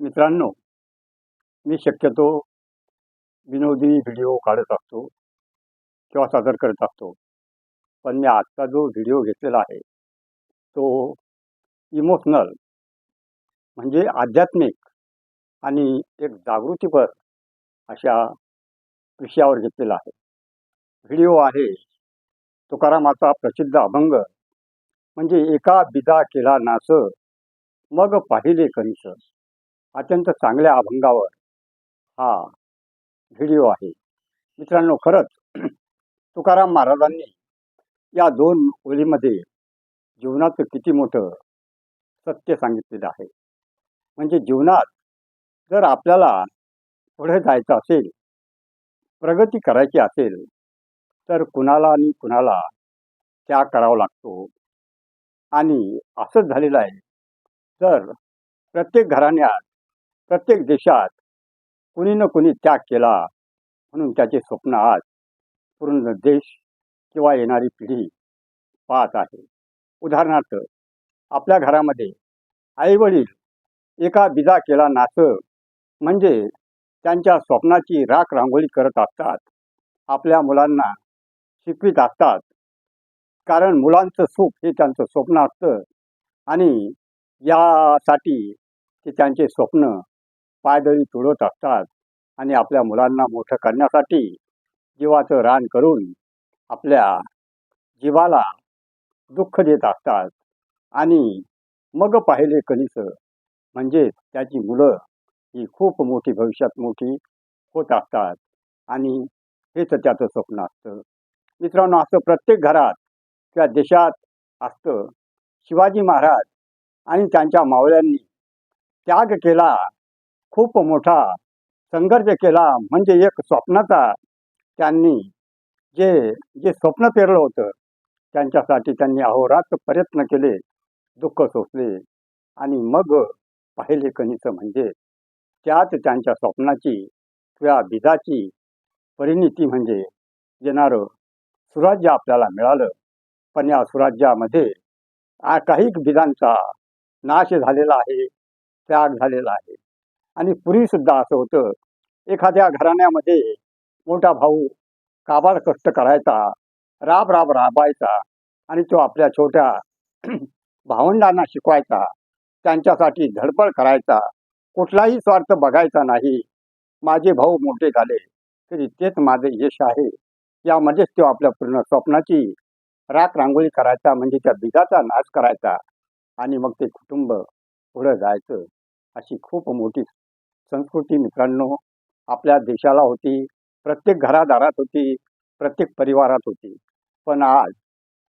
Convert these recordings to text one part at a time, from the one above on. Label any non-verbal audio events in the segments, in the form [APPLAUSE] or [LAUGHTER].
मित्रांनो मी शक्यतो विनोदी व्हिडिओ काढत असतो किंवा सादर करत असतो. पण मी आजचा जो व्हिडिओ घेतलेला आहे तो इमोशनल म्हणजे आध्यात्मिक आणि एक जागृतीपर अशा विषयावर घेतलेला आहे. व्हिडिओ आहे तुकारामाचा प्रसिद्ध अभंग म्हणजे एका बिदा केला नास मग पाहिले कणीस अत्यंत चांगल्या अभंगावर हा व्हिडिओ आहे. मित्रांनो खरंच [CLEARS THROAT] तुकाराम महाराजांनी या दोन ओळीमध्ये जीवनाचं किती मोठं सत्य सांगितलेलं आहे. म्हणजे जीवनात जर आपल्याला पुढे जायचं असेल प्रगती करायची असेल तर कुणाला आणि कुणाला त्याग करावा लागतो. आणि असंच झालेलं आहे. तर प्रत्येक घराण्यात प्रत्येक देशात कुणी ना कुणी त्याग केला. म्हणून त्याचे स्वप्न आज पूर्ण देश किंवा येणारी पिढी पाहत आहे. उदाहरणार्थ आपल्या घरामध्ये आईवडील एका बिजा केला नातं म्हणजे त्यांच्या स्वप्नाची राख रांगोळी करत असतात. आपल्या मुलांना शिकवित असतात. कारण मुलांचं सुख हे त्यांचं स्वप्न असतं आणि यासाठी ते त्यांचे स्वप्न पायदळी तुडवत असतात आणि आपल्या मुलांना मोठं करण्यासाठी जीवाचं रान करून आपल्या जीवाला दुःख देत असतात. आणि मग पाहिले कणीस म्हणजे त्याची मुलं ही खूप मोठी भविष्यात मोठी होत असतात. आणि हेच त्याचं स्वप्न असतं. मित्रांनो असं प्रत्येक घरात किंवा देशात असतं. शिवाजी महाराज आणि त्यांच्या मावळ्यांनी त्याग केला खूप मोठा संघर्ष केला. म्हणजे एक स्वप्नाचा त्यांनी जे जे स्वप्न पेरलं होतं त्यांच्यासाठी त्यांनी अहोरात्र प्रयत्न केले दुःख सोसले. आणि मग पाहिले कणीस म्हणजे त्यात त्यांच्या स्वप्नाची किंवा बिजाची परिणिती म्हणजे येणारं सुराज्य आपल्याला मिळालं. पण या सुराज्यामध्ये आ- काही बिजांचा नाश झालेला आहे त्याग झालेला आहे. आणि पूर्वीसुद्धा असं होतं एखाद्या घराण्यामध्ये मोठा भाऊ काबाड कष्ट करायचा राब राब राबायचा आणि तो आपल्या छोट्या भावंडांना शिकवायचा त्यांच्यासाठी धडपड करायचा कुठलाही स्वार्थ बघायचा नाही माझे भाऊ मोठे झाले तरी तेच माझे यश आहे. यामध्येच तो आपल्या पूर्ण स्वप्नाची राख रांगोळी करायचा म्हणजे त्या बिजाचा नाश करायचा आणि मग ते कुटुंब पुढं जायचं अशी खूप मोठी संस्कृती मित्रांनो आपल्या देशाला होती प्रत्येक घरादारात होती प्रत्येक परिवारात होती. पण आज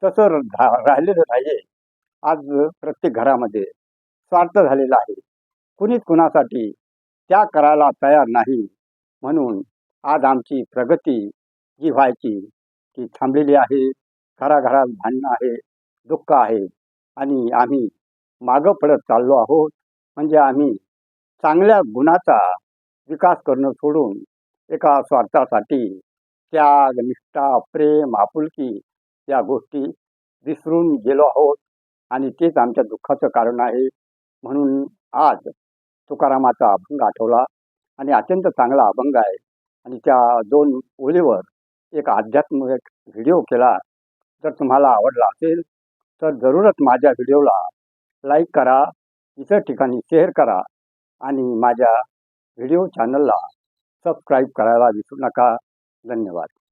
तसं धा- राहिलेलं नाही आज प्रत्येक घरामध्ये स्वार्थ झालेला आहे. कुणीच कुणासाठी त्या करायला तयार नाही. म्हणून आज आमची प्रगती जी व्हायची ती थांबलेली आहे. घराघरात भांडणं आहे दुःख आहे. आणि आम्ही मागं पडत चाललो आहोत. म्हणजे आम्ही चांगल्या गुणाचा विकास करणं सोडून एका स्वार्थासाठी त्याग निष्ठा प्रेम आपुलकी या गोष्टी विसरून गेलो आहोत. आणि तेच आमच्या दुःखाचं कारण आहे. म्हणून आज तुकारामाचा अभंग आठवला. आणि अत्यंत चांगला अभंग आहे. आणि त्या दोन ओळीवर एक आध्यात्मिक व्हिडिओ केला. जर तुम्हाला आवडला असेल तर जरूरच माझ्या व्हिडिओला लाईक करा. इतर ठिकाणी शेअर करा. आणि माझ्या व्हिडिओ चॅनलला सबस्क्राईब करायला विसरू नका. धन्यवाद.